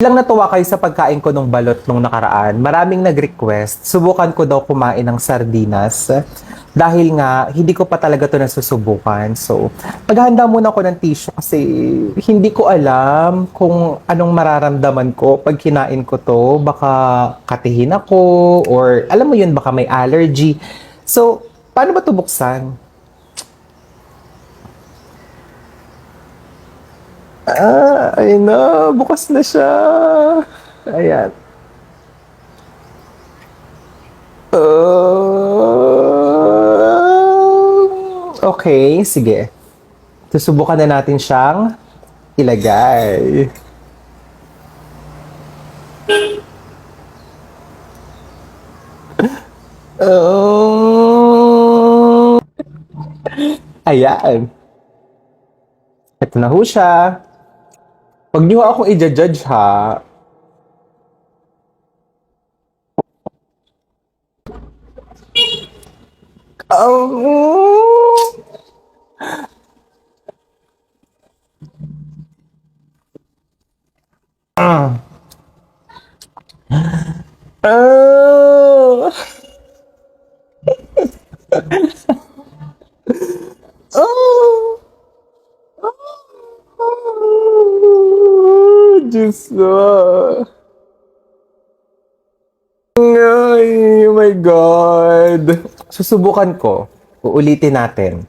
Ilang natuwa kayo sa pagkain ko nung balot nung nakaraan. Maraming nag-request. Subukan ko daw kumain ng sardinas. Dahil nga, hindi ko pa talaga to nasusubukan. So, maghahanda muna ako ng tissue kasi hindi ko alam kung anong mararamdaman ko pag kinain ko to. Baka katihin ako or alam mo yun, baka may allergy. So, paano ba to buksan? Ah, ayun na. Bukas na siya. Ayan. Uh, okay, sige. Susubukan na natin siyang ilagay. Oh. Ayan. Ito na ho siya. Huwag niyo akong i-judge ha. Oh. Ah. Oh. Diyos ko. Ay, oh my God. Susubukan ko. Uulitin natin.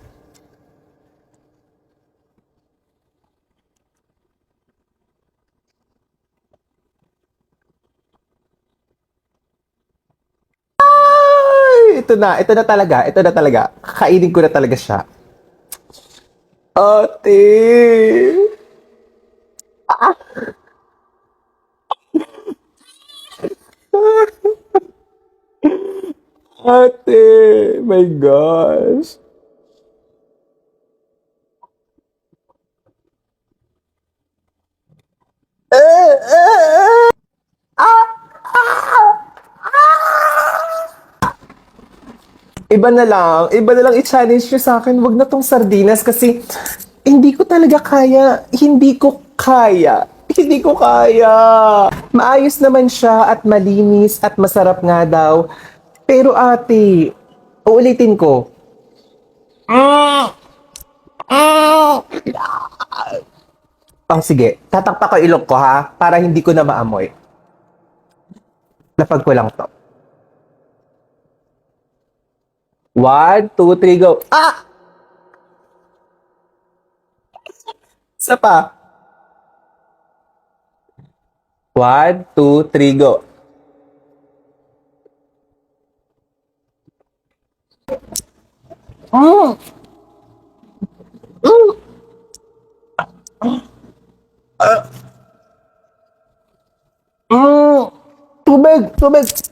Ay, ito na. Ito na talaga. Ito na talaga. Kakainin ko na talaga siya. Ate! Ate! My gosh! Eh, eh, eh. Ah! Ah! Iba na lang, iba na lang i-challenge nyo sa akin. Wag na tong sardinas kasi hindi ko talaga kaya. Hindi ko kaya. Hindi ko kaya. Maayos naman siya at malinis at masarap nga daw. Pero ate, uulitin ko. Mm. Oh, sige. Tatakpa ko ilok ko ha, para hindi ko na maamoy. Lapag ko lang to. One, two, three, go. Ah! Isa pa. One, two, three, go. Mm. Mm. Mm. Tubig, tubig.